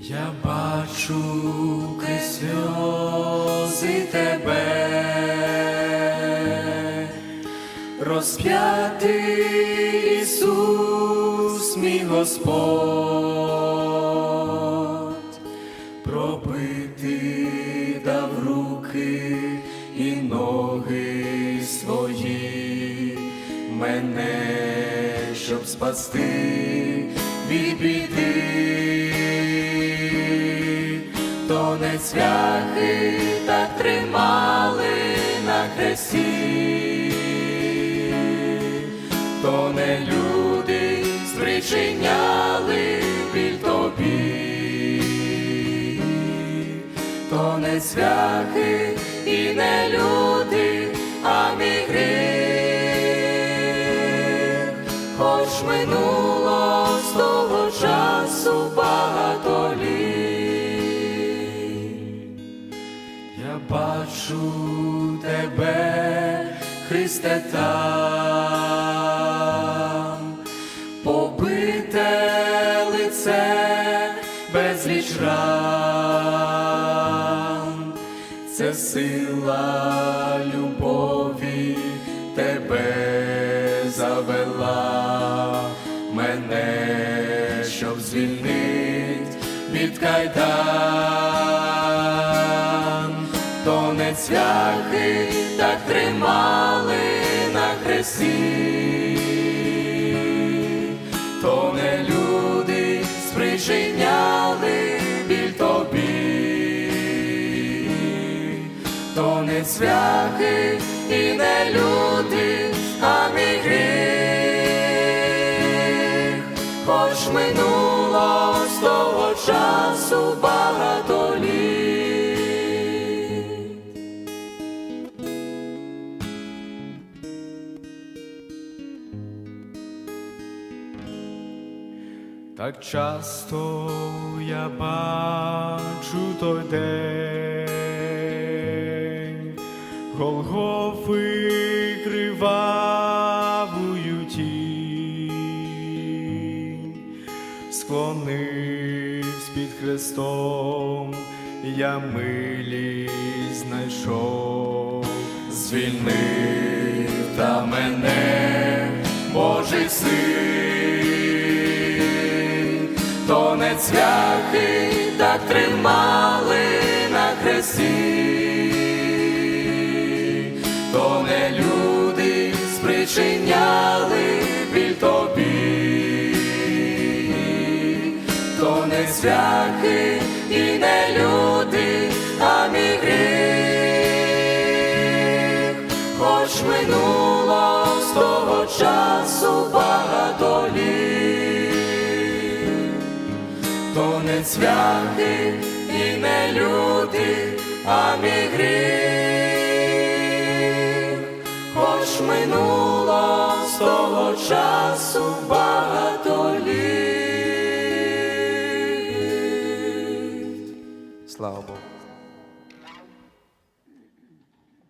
Я бачу крізь сльози тебе, розп'ятий Ісус, мій Господь, пробити дав руки і ноги свої, мене, щоб спасти від біди, то не цвяхи так тримали на хресті, то не люди спричиняли біль тобі, то не цвяхи і не люди, а мій гріх, хоч минуло з того часу багато літ. Бачу тебе, Христе, там, побите лице безліч ран, це сила любові тебе завела. Мене, щоб звільнить від кайдан, цвяхи так тримали на хресті, то не люди спричиняли біль тобі, то не цвяхи і не люди, а мій гріх, хоч минуло з того часу багато літ. Так часто я бачу той день, Голгофи кривавую тінь, склонився під Христом, я милість знайшов, звільнив та мене, Божий син, цвяхи так тримали на хресті, то не люди спричиняли біль тобі, то не цвяхи кожен святий і не люди, а мій гріх, хоч минуло з того часу багато літ. Слава Богу.